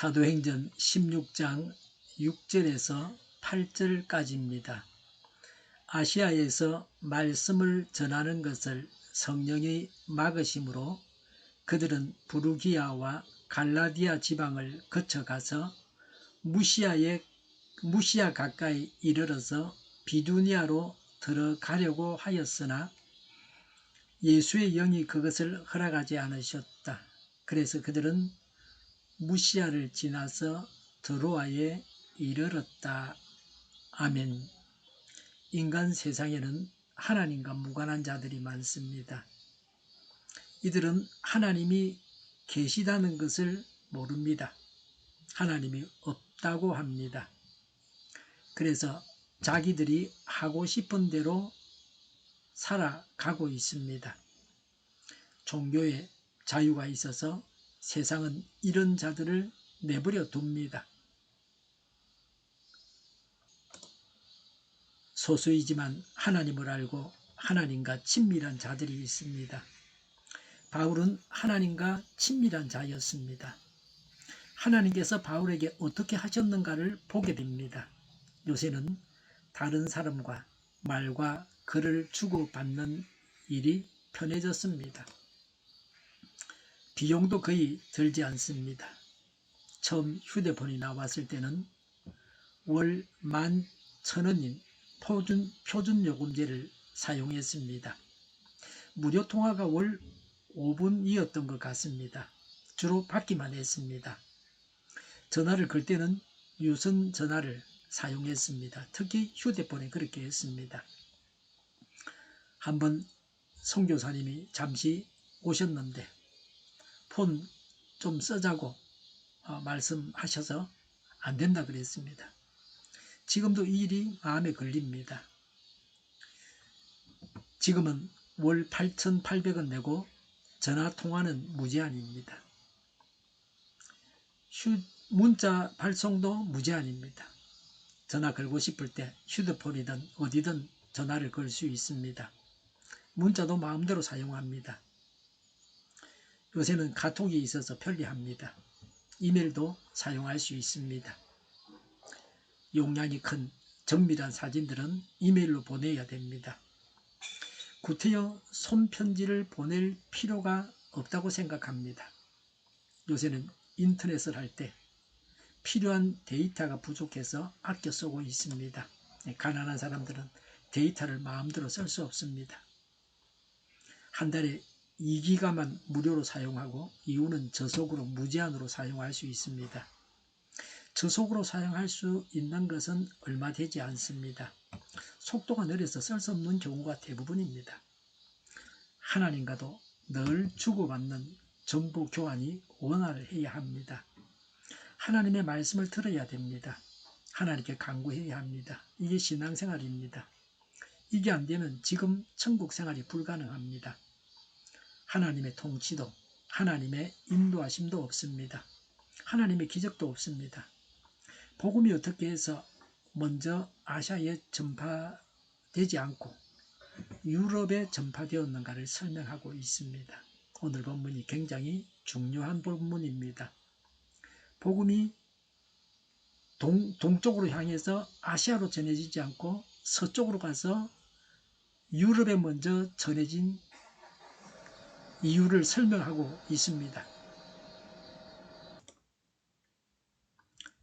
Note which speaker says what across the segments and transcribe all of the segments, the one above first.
Speaker 1: 사도행전 16장 6절에서 8절까지입니다. 아시아에서 말씀을 전하는 것을 성령이 막으심으로 그들은 부르기아와 갈라디아 지방을 거쳐가서 무시아에 무시아 가까이 이르러서 비두니아로 들어가려고 하였으나 예수의 영이 그것을 허락하지 않으셨다. 그래서 그들은 무시아를 지나서 드로아에 이르렀다. 아멘. 인간 세상에는 하나님과 무관한 자들이 많습니다. 이들은 하나님이 계시다는 것을 모릅니다. 하나님이 없다고 합니다. 그래서 자기들이 하고 싶은 대로 살아가고 있습니다. 종교에 자유가 있어서 세상은 이런 자들을 내버려 둡니다. 소수이지만 하나님을 알고 하나님과 친밀한 자들이 있습니다. 바울은 하나님과 친밀한 자였습니다. 하나님께서 바울에게 어떻게 하셨는가를 보게 됩니다. 요새는 다른 사람과 말과 글을 주고받는 일이 편해졌습니다. 비용도 거의 들지 않습니다. 처음 휴대폰이 나왔을 때는 월만 천원인 표준, 표준 요금제를 사용했습니다. 무료 통화가 월 5분이었던 것 같습니다. 주로 받기만 했습니다. 전화를 걸 때는 유선 전화를 사용했습니다. 특히 휴대폰에 그렇게 했습니다. 한번 성교사님이 잠시 오셨는데 폰좀 쓰자고 어, 말씀하셔서 안 된다 그랬습니다. 지금도 이 일이 마음에 걸립니다. 지금은 월 8,800원 내고 전화 통화는 무제한입니다. 휴, 문자 발송도 무제한입니다. 전화 걸고 싶을 때 휴대폰이든 어디든 전화를 걸 수 있습니다. 문자도 마음대로 사용합니다. 요새는 카톡이 있어서 편리합니다. 이메일도 사용할 수 있습니다. 용량이 큰 정밀한 사진들은 이메일로 보내야 됩니다. 구태여 손편지를 보낼 필요가 없다고 생각합니다. 요새는 인터넷을 할 때 필요한 데이터가 부족해서 아껴 쓰고 있습니다. 가난한 사람들은 데이터를 마음대로 쓸 수 없습니다. 한 달에 2기가만 무료로 사용하고 이후는 저속으로 무제한으로 사용할 수 있습니다. 저속으로 사용할 수 있는 것은 얼마 되지 않습니다. 속도가 느려서 쓸 수 없는 경우가 대부분입니다. 하나님과도 늘 주고받는 정보 교환이 원활을 해야 합니다. 하나님의 말씀을 들어야 됩니다. 하나님께 간구해야 합니다. 이게 신앙생활입니다. 이게 안 되면 지금 천국 생활이 불가능합니다. 하나님의 통치도 하나님의 인도하심도 없습니다. 하나님의 기적도 없습니다. 복음이 어떻게 해서 먼저 아시아에 전파되지 않고 유럽에 전파되었는가를 설명하고 있습니다. 오늘 본문이 굉장히 중요한 본문입니다. 복음이 동, 동쪽으로 향해서 아시아로 전해지지 않고 서쪽으로 가서 유럽에 먼저 전해진 이유를 설명하고 있습니다.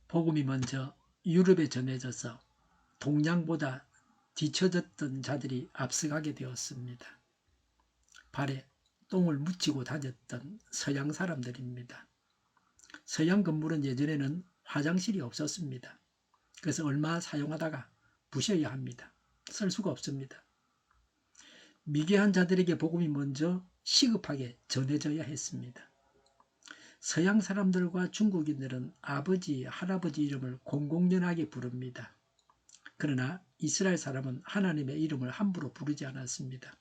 Speaker 1: 복음이 먼저 유럽에 전해져서 동양보다 뒤처졌던 자들이 앞서가게 되었습니다. 발에 똥을 묻히고 다녔던 서양 사람들입니다. 서양 건물은 예전에는 화장실이 없었습니다. 그래서 얼마 사용하다가 부셔야 합니다. 쓸 수가 없습니다. 미개한 자들에게 복음이 먼저 시급하게 전해져야 했습니다. 서양 사람들과 중국인들은 아버지, 할아버지 이름을 공공연하게 부릅니다. 그러나 이스라엘 사람은 하나님의 이름을 함부로 부르지 않았습니다.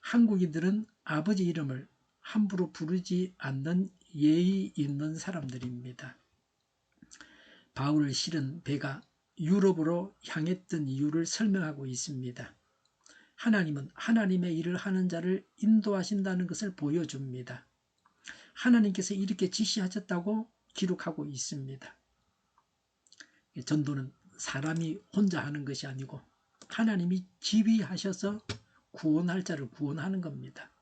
Speaker 1: 한국인들은 아버지 이름을 함부로 부르지 않는 예의 있는 사람들입니다. 바울을 실은 배가 유럽으로 향했던 이유를 설명하고 있습니다. 하나님은 하나님의 일을 하는 자를 인도하신다는 것을 보여줍니다. 하나님께서 이렇게 지시하셨다고 기록하고 있습니다. 전도는 사람이 혼자 하는 것이 아니고 하나님이 지휘하셔서 구원할 자를 구원하는 겁니다.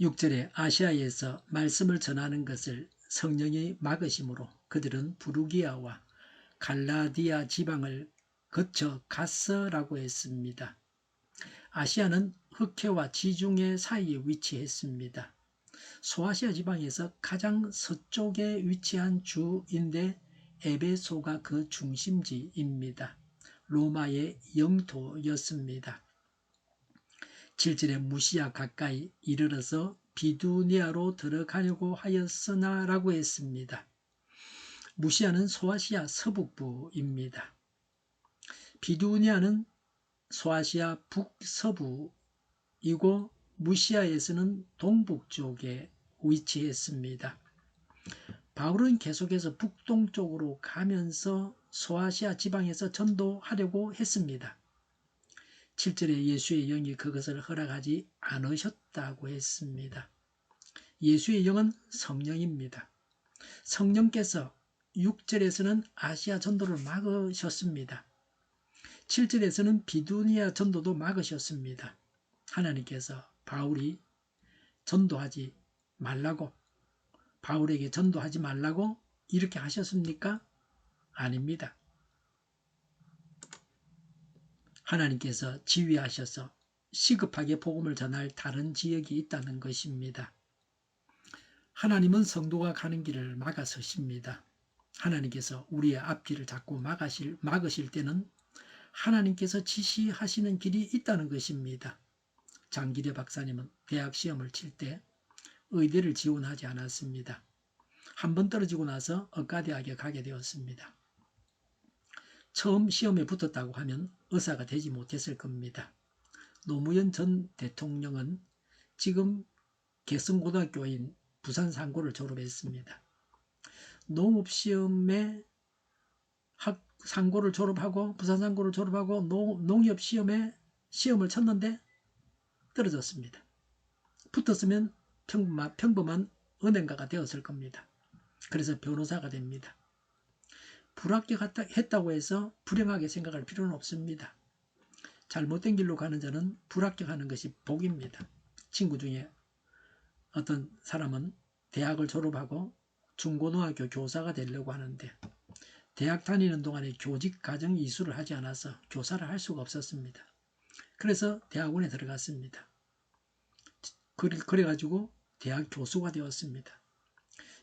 Speaker 1: 6절에 아시아에서 말씀을 전하는 것을 성령이 막으심으로 그들은 부르기아와 갈라디아 지방을 거쳐 갔어라고 했습니다. 아시아는 흑해와 지중해 사이에 위치했습니다. 소아시아 지방에서 가장 서쪽에 위치한 주인데 에베소가 그 중심지입니다. 로마의 영토였습니다. 7절에 무시아 가까이 이르러서 비두니아로 들어가려고 하였으나 라고 했습니다. 무시아는 소아시아 서북부입니다. 비두니아는 소아시아 북서부이고 무시아에서는 동북쪽에 위치했습니다. 바울은 계속해서 북동쪽으로 가면서 소아시아 지방에서 전도하려고 했습니다. 7절에 예수의 영이 그것을 허락하지 않으셨다고 했습니다. 예수의 영은 성령입니다. 성령께서 6절에서는 아시아 전도를 막으셨습니다. 7절에서는 비두니아 전도도 막으셨습니다. 하나님께서 바울이 전도하지 말라고 바울에게 전도하지 말라고 이렇게 하셨습니까? 아닙니다. 하나님께서 지휘하셔서 시급하게 복음을 전할 다른 지역이 있다는 것입니다. 하나님은 성도가 가는 길을 막아서십니다. 하나님께서 우리의 앞길을 자꾸 막으실 때는 하나님께서 지시하시는 길이 있다는 것입니다. 장기대 박사님은 대학 시험을 칠 때 의대를 지원하지 않았습니다. 한 번 떨어지고 나서 의과대학에 가게 되었습니다. 처음 시험에 붙었다고 하면 의사가 되지 못했을 겁니다. 노무현 전 대통령은 지금 개성고등학교인 부산상고를 졸업했습니다. 농업시험에 학, 상고를 졸업하고 부산상고를 졸업하고 농, 농협 시험에 시험을 쳤는데 떨어졌습니다. 붙었으면 평범한, 평범한 은행가가 되었을 겁니다. 그래서 변호사가 됩니다. 불합격했다고 해서 불행하게 생각할 필요는 없습니다. 잘못된 길로 가는 자는 불합격하는 것이 복입니다. 친구 중에 어떤 사람은 대학을 졸업하고 중고등학교 교사가 되려고 하는데 대학 다니는 동안에 교직 과정 이수를 하지 않아서 교사를 할 수가 없었습니다. 그래서 대학원에 들어갔습니다. 그래가지고 대학 교수가 되었습니다.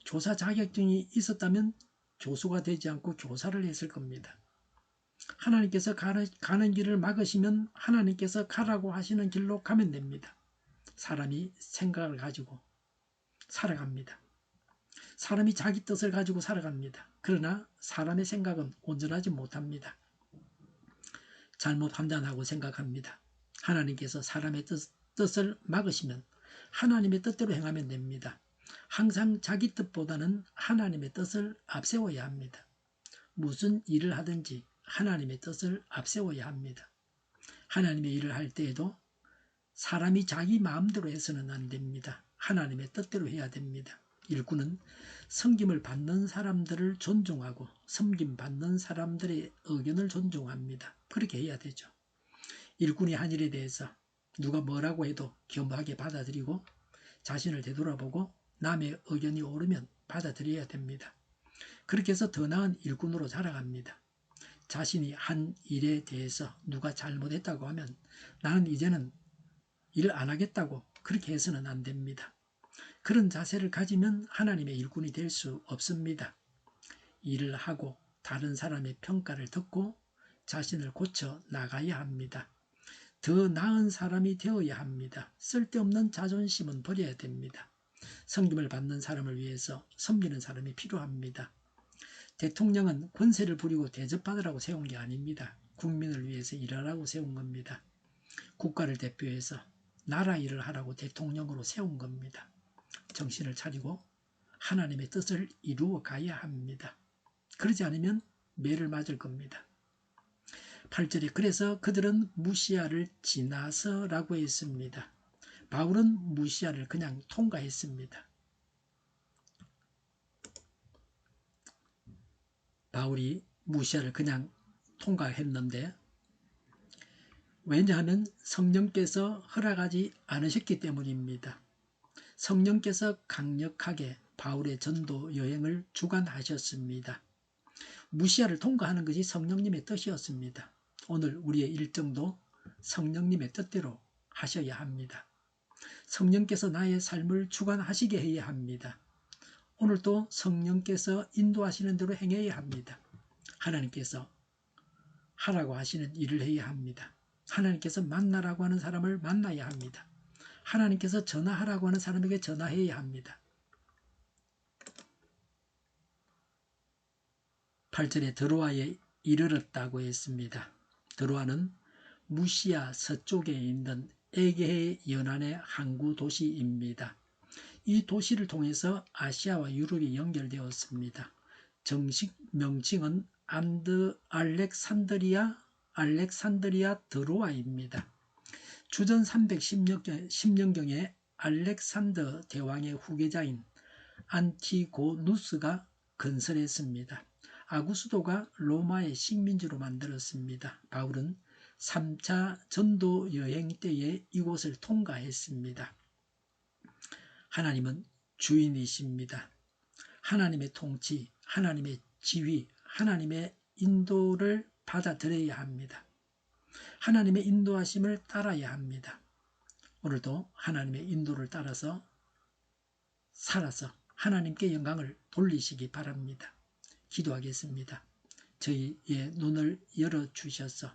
Speaker 1: 교사 자격증이 있었다면 교수가 되지 않고 교사를 했을 겁니다. 하나님께서 가는 길을 막으시면 하나님께서 가라고 하시는 길로 가면 됩니다. 사람이 생각을 가지고 살아갑니다. 사람이 자기 뜻을 가지고 살아갑니다. 그러나 사람의 생각은 온전하지 못합니다. 잘못 판단하고 생각합니다. 하나님께서 사람의 뜻, 뜻을 막으시면 하나님의 뜻대로 행하면 됩니다. 항상 자기 뜻보다는 하나님의 뜻을 앞세워야 합니다. 무슨 일을 하든지 하나님의 뜻을 앞세워야 합니다. 하나님의 일을 할 때에도 사람이 자기 마음대로 해서는 안 됩니다. 하나님의 뜻대로 해야 됩니다. 일꾼은 섬김을 받는 사람들을 존중하고 섬김 받는 사람들의 의견을 존중합니다. 그렇게 해야 되죠. 일꾼이 한 일에 대해서 누가 뭐라고 해도 겸허하게 받아들이고 자신을 되돌아보고 남의 의견이 오르면 받아들여야 됩니다. 그렇게 해서 더 나은 일꾼으로 자라갑니다. 자신이 한 일에 대해서 누가 잘못했다고 하면 나는 이제는 일 안 하겠다고 그렇게 해서는 안 됩니다. 그런 자세를 가지면 하나님의 일꾼이 될 수 없습니다. 일을 하고 다른 사람의 평가를 듣고 자신을 고쳐 나가야 합니다. 더 나은 사람이 되어야 합니다. 쓸데없는 자존심은 버려야 됩니다. 섬김을 받는 사람을 위해서 섬기는 사람이 필요합니다. 대통령은 권세를 부리고 대접받으라고 세운 게 아닙니다. 국민을 위해서 일하라고 세운 겁니다. 국가를 대표해서 나라 일을 하라고 대통령으로 세운 겁니다. 정신을 차리고 하나님의 뜻을 이루어 가야 합니다. 그러지 않으면 매를 맞을 겁니다. 8절에 그래서 그들은 무시아를 지나서라고 했습니다. 바울은 무시아를 그냥 통과했습니다. 바울이 무시아를 그냥 통과했는데 왜냐하면 성령께서 허락하지 않으셨기 때문입니다. 성령께서 강력하게 바울의 전도 여행을 주관하셨습니다. 무시아를 통과하는 것이 성령님의 뜻이었습니다. 오늘 우리의 일정도 성령님의 뜻대로 하셔야 합니다. 성령께서 나의 삶을 주관하시게 해야 합니다. 오늘도 성령께서 인도하시는 대로 행해야 합니다. 하나님께서 하라고 하시는 일을 해야 합니다. 하나님께서 만나라고 하는 사람을 만나야 합니다. 하나님께서 전화하라고 하는 사람에게 전화해야 합니다. 8절에 드로아에 이르렀다고 했습니다. 드로아는 무시아 서쪽에 있는 에게해 연안의 항구 도시입니다. 이 도시를 통해서 아시아와 유럽이 연결되었습니다. 정식 명칭은 안드 알렉산드리아 알렉산드리아 드로아입니다. 주전 310년경에 알렉산더 대왕의 후계자인 안티고누스가 건설했습니다. 아구스도가 로마의 식민지로 만들었습니다. 바울은 3차 전도 여행 때에 이곳을 통과했습니다. 하나님은 주인이십니다. 하나님의 통치, 하나님의 지휘, 하나님의 인도를 받아들여야 합니다. 하나님의 인도하심을 따라야 합니다. 오늘도 하나님의 인도를 따라서 살아서 하나님께 영광을 돌리시기 바랍니다. 기도하겠습니다. 저희의 눈을 열어주셔서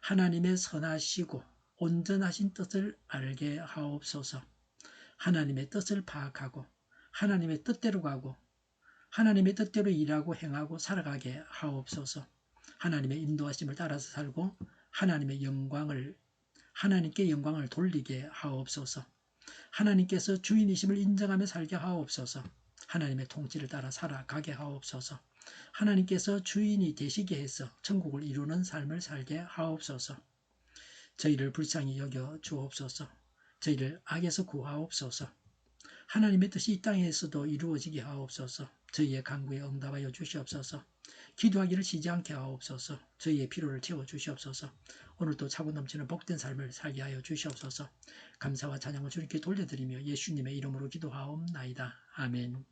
Speaker 1: 하나님의 선하시고 온전하신 뜻을 알게 하옵소서 하나님의 뜻을 파악하고 하나님의 뜻대로 가고 하나님의 뜻대로 일하고 행하고 살아가게 하옵소서 하나님의 인도하심을 따라서 살고 하나님의 영광을 하나님께 영광을 돌리게 하옵소서 하나님께서 주인이심을 인정하며 살게 하옵소서 하나님의 통치를 따라 살아가게 하옵소서 하나님께서 주인이 되시게 해서 천국을 이루는 삶을 살게 하옵소서. 저희를 불쌍히 여겨 주옵소서. 저희를 악에서 구하옵소서. 하나님의 뜻이 이 땅에서도 이루어지게 하옵소서. 저희의 간구에 응답하여 주시옵소서. 기도하기를 쉬지 않게 하옵소서. 저희의 필요를 채워 주시옵소서. 오늘도 차고 넘치는 복된 삶을 살게 하여 주시옵소서. 감사와 찬양을 주님께 돌려드리며 예수님의 이름으로 기도하옵나이다. 아멘.